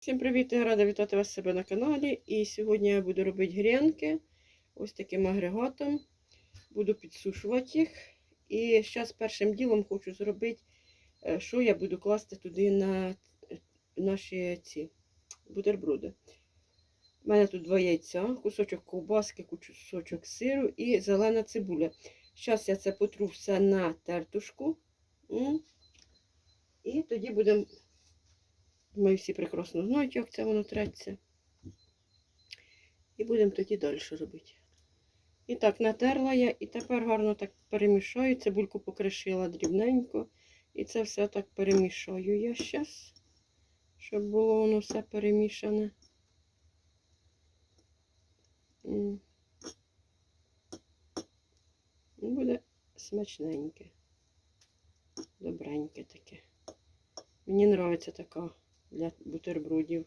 Всім привіт! Я рада вітати вас себе на каналі. І сьогодні я буду робити грінки ось таким агрегатом. Буду підсушувати їх. І зараз першим ділом хочу зробити, е, що я буду класти туди на е, наші ці бутерброди. У мене тут два яйця, кусочок ковбаски, кусочок сиру і зелена цибуля. Зараз я це потру все на тертушку. І тоді будемо ми всі прекрасно знають, як це воно треться. І будемо тоді далі робити. І так, натерла я, і тепер гарно так перемішаю. Цибульку покришила дрібненько. І це все так перемішаю я зараз, щоб було воно все перемішане. Буде смачненьке. Добреньке таке. Мені подобається така для бутербродів.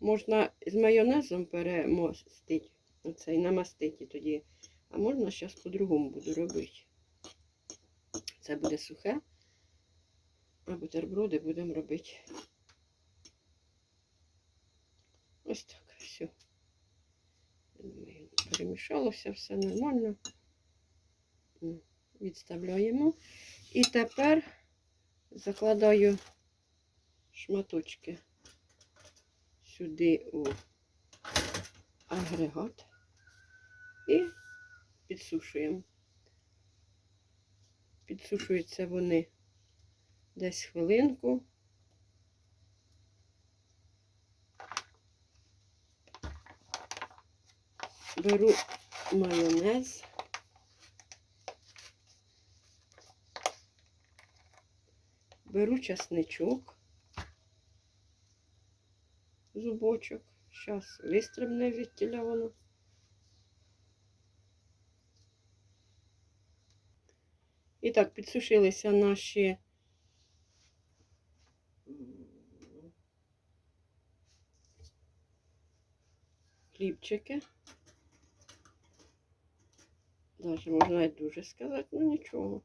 Можна з майонезом перемостити, оцей намастити тоді. А можна зараз по-другому буду робити. Це буде сухе, а бутерброди будемо робити. Ось так, все. Перемішалося все нормально. Відставляємо. І тепер закладаю шматочки сюди у агрегат і підсушуємо. Підсушуються вони десь хвилинку. Беру майонез. Беру часничок, зубочок. Зараз вистрибне відтіля воно. І так, підсушилися наші хлібчики. Даже можна і дуже сказати, ну нічого.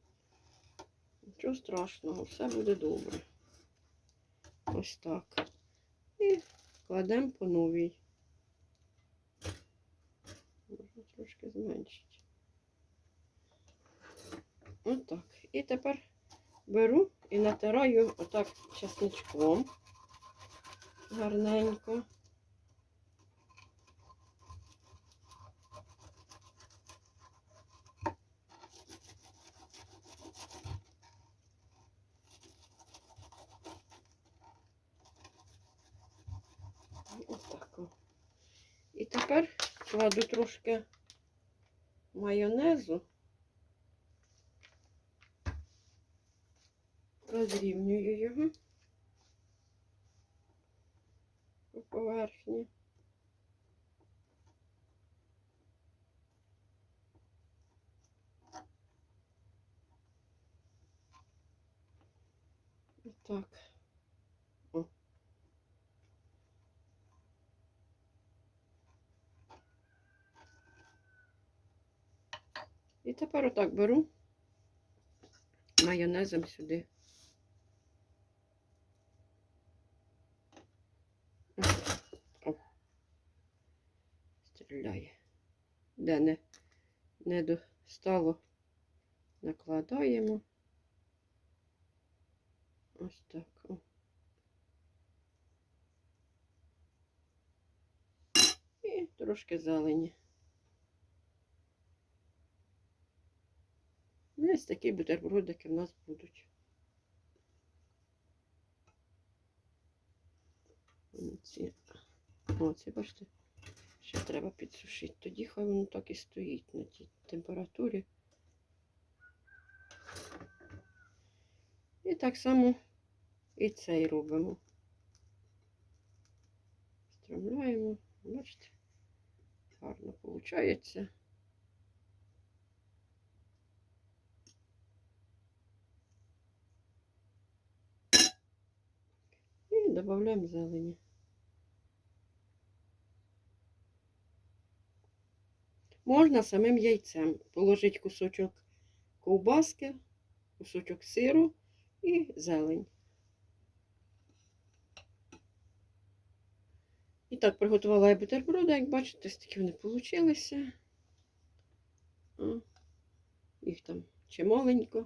Нічого страшного, все буде добре. Ось так. І кладемо по новій. Можна трошки зменшити. Отак. І тепер беру і натираю отак чесничком. Гарненько. Отак. о. І тепер кладу трошки майонезу, розрівнюю його по поверхні. Так. І тепер отак беру майонезом сюди. О. Стріляє. Де не, не достало, накладаємо. Ось так. О. І трошки зелені. Ось такі бутербродики в нас будуть. Ці, о, ці, бачите, ще треба підсушити. Тоді хай воно так і стоїть на тій температурі. І так само і цей робимо. Стромляємо, бачите, гарно виходить. добавляем зелени. Можна самим яйцем положити кусочок ковбаски, кусочок сиру і зелень. І так, приготувала я бутерброди, як бачите, ось такі вони получилися. Їх там чималенько.